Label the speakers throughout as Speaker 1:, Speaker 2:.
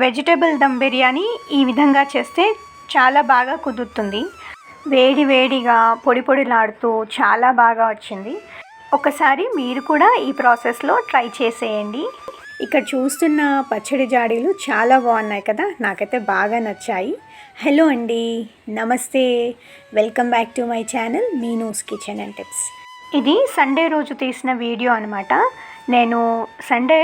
Speaker 1: Vegetable dum biryani ఈ విధంగా చేస్తే చాలా బాగా కుదురుతుంది. వేడి వేడిగా పొడి పొడిలాడుతూ చాలా బాగా వచ్చింది. ఒకసారి మీరు కూడా ఈ ప్రాసెస్లో ట్రై చేసేయండి. ఇక్కడ చూస్తున్న పచ్చడి జాడీలు చాలా బాగున్నాయి కదా? నాకైతే బాగా నచ్చాయి. హలో అండి నమస్తే. Welcome back to my channel Meenu's kitchen and tips. ఇది సండే రోజు తీసిన వీడియో అనమాట నేను Sunday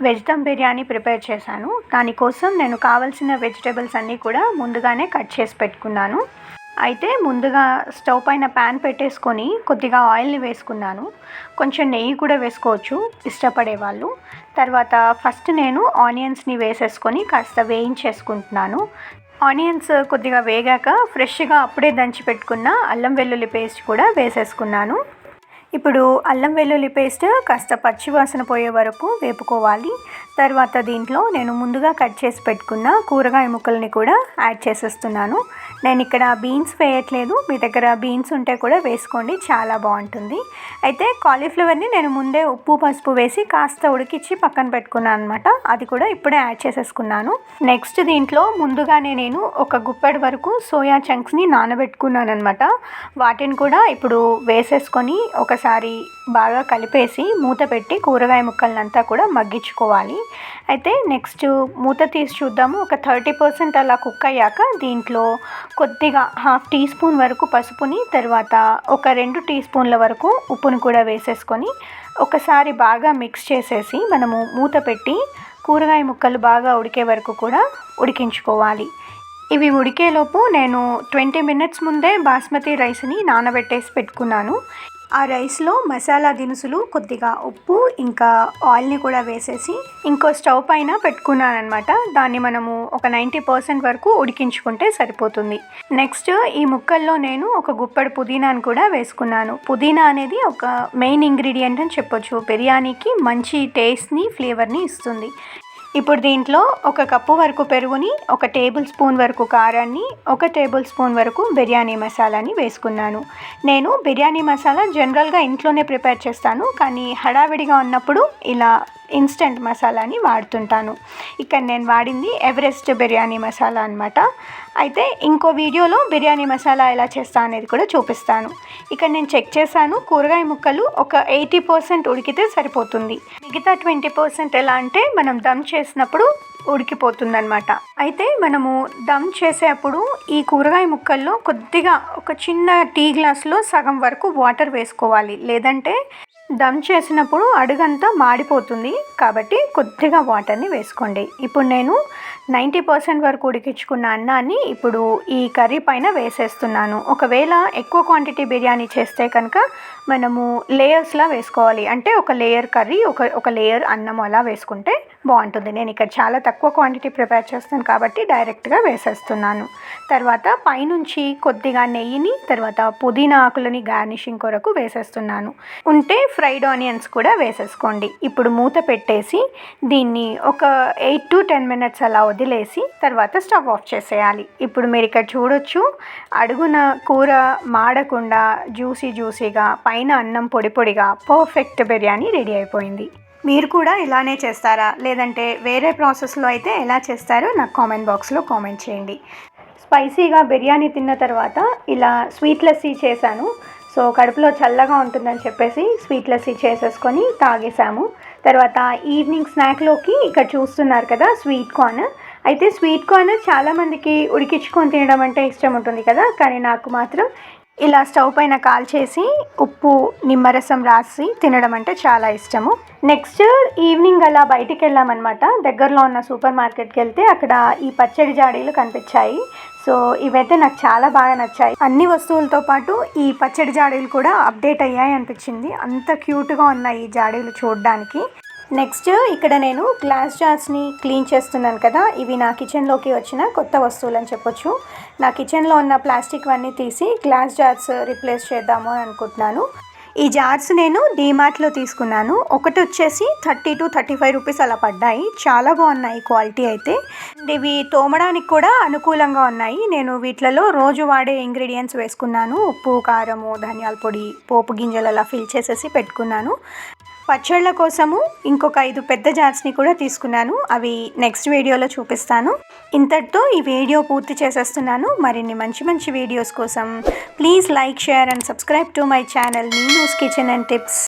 Speaker 1: veg dum biryani prepare చేశాను. దానికోసం నేను కావాల్సిన వెజిటేబుల్స్ అన్నీ కూడా ముందుగానే కట్ చేసి పెట్టుకున్నాను. అయితే ముందుగా స్టవ్ పైన ప్యాన్ పెట్టేసుకొని కొద్దిగా ఆయిల్ని వేసుకున్నాను. కొంచెం నెయ్యి కూడా వేసుకోవచ్చు ఇష్టపడే వాళ్ళు. తర్వాత ఫస్ట్ నేను ఆనియన్స్ని వేసేసుకొని కాస్త వేయించేసుకుంటున్నాను. ఆనియన్స్ కొద్దిగా వేగాక ఫ్రెష్గా అప్పుడే దంచి పెట్టుకున్న అల్లం వెల్లుల్లి పేస్ట్ కూడా వేసేసుకున్నాను. ఇప్పుడు అల్లం వెల్లుల్లి పేస్ట్ కాస్త పచ్చి వాసన పోయే వరకు వేపుకోవాలి. తర్వాత దీంట్లో నేను ముందుగా కట్ చేసి పెట్టుకున్న కూరగాయ ముక్కల్ని కూడా యాడ్ చేసేస్తున్నాను. నేను ఇక్కడ బీన్స్ వేయట్లేదు. మీ దగ్గర బీన్స్ ఉంటే కూడా వేసుకోండి. చాలా బాగుంటుంది. అయితే కాలీఫ్లవర్ని నేను ముందే ఉప్పు పసుపు వేసి కాస్త ఉడికిచ్చి పక్కన పెట్టుకున్నాను అనమాట అది కూడా ఇప్పుడే యాడ్ చేసేసుకున్నాను. నెక్స్ట్ దీంట్లో ముందుగానే నేను ఒక గుప్పెడు వరకు సోయా చంక్స్ని నానబెట్టుకున్నాను అనమాట వాటిని కూడా ఇప్పుడు వేసేసుకొని ఒక ఒకసారి బాగా కలిపేసి మూత పెట్టి కూరగాయ ముక్కలనంతా కూడా మగ్గించుకోవాలి. అయితే నెక్స్ట్ మూత తీసి చూద్దాము. ఒక థర్టీ పర్సెంట్ అలా కుక్ అయ్యాక దీంట్లో కొద్దిగా హాఫ్ టీ స్పూన్ వరకు పసుపుని తర్వాత ఒక రెండు టీ స్పూన్ల వరకు ఉప్పును కూడా వేసేసుకొని ఒకసారి బాగా మిక్స్ చేసేసి మనము మూత పెట్టి కూరగాయ ముక్కలు బాగా ఉడికే వరకు కూడా ఉడికించుకోవాలి. ఇవి ఉడికేలోపు నేను ట్వంటీ మినిట్స్ ముందే బాస్మతి రైస్ని నానబెట్టేసి పెట్టుకున్నాను. ఆ రైస్లో మసాలా దినుసులు కొద్దిగా ఉప్పు ఇంకా ఆయిల్ని కూడా వేసేసి ఇంకో స్టవ్ పైన పెట్టుకున్నాను అనమాట దాన్ని మనము ఒక నైంటీ పర్సెంట్ వరకు ఉడికించుకుంటే సరిపోతుంది. నెక్స్ట్ ఈ ముక్కల్లో నేను ఒక గుప్పడి పుదీనాను కూడా వేసుకున్నాను. పుదీనా అనేది ఒక మెయిన్ ఇంగ్రీడియంట్ అని చెప్పొచ్చు. బిర్యానీకి మంచి టేస్ట్ని ఫ్లేవర్ని ఇస్తుంది. ఇప్పుడు దీంట్లో ఒక కప్పు వరకు పెరుగుని ఒక టేబుల్ స్పూన్ వరకు కారాన్ని ఒక టేబుల్ స్పూన్ వరకు బిర్యానీ మసాలాని వేసుకున్నాను. నేను బిర్యానీ మసాలా జనరల్గా ఇంట్లోనే ప్రిపేర్ చేస్తాను కానీ హడావిడిగా ఉన్నప్పుడు ఇలా ఇన్స్టెంట్ మసాలాని వాడుతుంటాను. ఇక్కడ నేను వాడింది ఎవరెస్ట్ బిర్యానీ మసాలా అనమాట అయితే ఇంకో వీడియోలో బిర్యానీ మసాలా ఎలా చేస్తా అనేది కూడా చూపిస్తాను. ఇక్కడ నేను చెక్ చేశాను కూరగాయ ముక్కలు ఒక ఎయిటీ పర్సెంట్ ఉడికితే సరిపోతుంది. మిగతా ట్వంటీ పర్సెంట్ ఎలా అంటే మనం దమ్ చేసినప్పుడు ఉడికిపోతుందనమాట అయితే మనము దమ్ చేసేటప్పుడు ఈ కూరగాయ ముక్కల్లో కొద్దిగా ఒక చిన్న టీ గ్లాస్లో సగం వరకు వాటర్ వేసుకోవాలి. లేదంటే దమ్ చేసినప్పుడు అడుగంతా మాడిపోతుంది. కాబట్టి కొద్దిగా వాటర్ని వేసుకోండి. ఇప్పుడు నేను నైంటీ పర్సెంట్ వరకు ఉడికించుకున్న అన్నాన్ని ఇప్పుడు ఈ కర్రీ పైన వేసేస్తున్నాను. ఒకవేళ ఎక్కువ క్వాంటిటీ బిర్యానీ చేస్తే కనుక మనము లేయర్స్లా వేసుకోవాలి. అంటే ఒక లేయర్ కర్రీ ఒక ఒక లేయర్ అన్నం అలా వేసుకుంటే బాగుంటుంది. నేను ఇక్కడ చాలా తక్కువ క్వాంటిటీ ప్రిపేర్ చేస్తాను కాబట్టి డైరెక్ట్గా వేసేస్తున్నాను. తర్వాత పైనుంచి కొద్దిగా నెయ్యిని తర్వాత పుదీనా ఆకులని గార్నిషింగ్ కొరకు వేసేస్తున్నాను. ఉంటే ఫ్రైడ్ ఆనియన్స్ కూడా వేసేసుకోండి. ఇప్పుడు మూత పెట్టేసి దీన్ని ఒక ఎయిట్ టు టెన్ మినిట్స్ అలా వదిలేసి తర్వాత స్టవ్ ఆఫ్ చేసేయాలి. ఇప్పుడు మీరు ఇక్కడ చూడొచ్చు అడుగున కూర మాడకుండా జ్యూసీ జ్యూసీగా పైన అన్నం పొడి పొడిగా పర్ఫెక్ట్ బిర్యానీ రెడీ అయిపోయింది. మీరు కూడా ఇలానే చేస్తారా? లేదంటే వేరే ప్రాసెస్లో అయితే ఎలా చేస్తారో నాకు కామెంట్ బాక్స్లో కామెంట్ చేయండి. స్పైసీగా బిర్యానీ తిన్న తర్వాత ఇలా స్వీట్ లస్సీ చేశాను. సో కడుపులో చల్లగా ఉంటుందని చెప్పేసి స్వీట్ లస్సీ చేసేసుకొని తాగేసాము తర్వాత ఈవినింగ్ స్నాక్లోకి ఇక్కడ చూస్తున్నారు కదా స్వీట్ కార్న్ అయితే స్వీట్ కార్న్ చాలామందికి ఉడికించుకొని తినడం అంటే ఇష్టం ఉంటుంది కదా కానీ నాకు మాత్రం ఇలా స్టవ్ పైన కాల్చేసి ఉప్పు నిమ్మరసం రాసి తినడం అంటే చాలా ఇష్టము. నెక్స్ట్ ఈవినింగ్ అలా బయటికి వెళ్ళామన్నమాట దగ్గరలో ఉన్న సూపర్ మార్కెట్కి వెళ్తే అక్కడ ఈ పచ్చడి జాడీలు కనిపించాయి. సో ఇవైతే నాకు చాలా బాగా నచ్చాయి. అన్ని వస్తువులతో పాటు ఈ పచ్చడి జాడీలు కూడా అప్డేట్ అయ్యాయి అనిపించింది. అంత క్యూట్గా ఉన్నాయి ఈ జాడీలు చూడడానికి. నెక్స్ట్ ఇక్కడ నేను గ్లాస్ జార్స్ని క్లీన్ చేస్తున్నాను కదా. ఇవి నా కిచెన్లోకి వచ్చిన కొత్త వస్తువులు అని చెప్పొచ్చు. నా కిచెన్లో ఉన్న ప్లాస్టిక్ అన్నీ తీసి గ్లాస్ జార్స్ రిప్లేస్ చేద్దాము అని అనుకుంటున్నాను. ఈ జార్స్ నేను డీమార్ట్లో తీసుకున్నాను. ఒకటి వచ్చేసి thirty two thirty five rupees అలా పడ్డాయి. చాలా బాగున్నాయి క్వాలిటీ అయితే. ఇవి తోమడానికి కూడా అనుకూలంగా ఉన్నాయి. నేను వీటిలలో రోజు వాడే ఇంగ్రీడియంట్స్ వేసుకున్నాను. ఉప్పు కారము ధనియాల పొడి పోపు గింజలు అలా ఫిల్ చేసేసి పెట్టుకున్నాను. పచ్చళ్ళ కోసము ఇంకొక ఐదు పెద్ద జార్స్ని కూడా తీసుకున్నాను. అవి నెక్స్ట్ వీడియోలో చూపిస్తాను. ఇంతటితో ఈ వీడియో పూర్తి చేసేస్తున్నాను. మరిన్ని మంచి మంచి వీడియోస్ కోసం please like share and subscribe to my channel. News kitchen and tips.